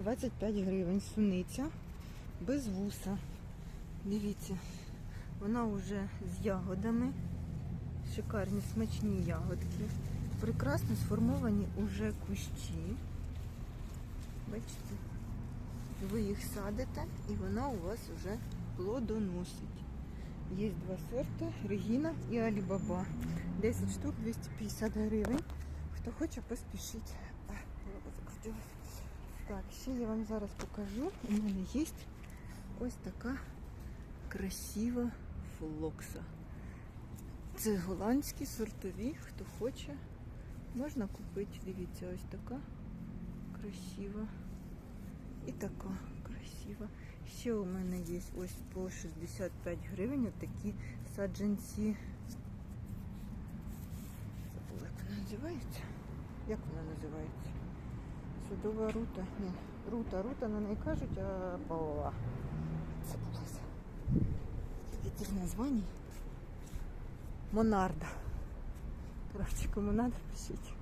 25 гривень суниця без вуса. Дивіться, вона вже з ягодами. Шикарні смачні ягодки. Прекрасно сформовані уже кущі. Бачите? Ви їх садите і вона у вас вже плодоносить. Є два сорти Регіна і Алібаба. 10 штук 250 гривень. Хто хоче, поспішіть. А, закрутилась. Так, ще я вам зараз покажу. У мене є ось така красива флокса. Це голландські сортові, хто хоче, можна купити. Дивіться, ось така красива. І така красива. Ще у мене є ось по 65 гривень такі саджанці. Забула, як вона називається. Як вона називається? Судова рута. Ні, рута, рута на неї кажуть, а балова. Забулася. Скільки тих названий? Монарда. Коротше, кому надо, пишіть.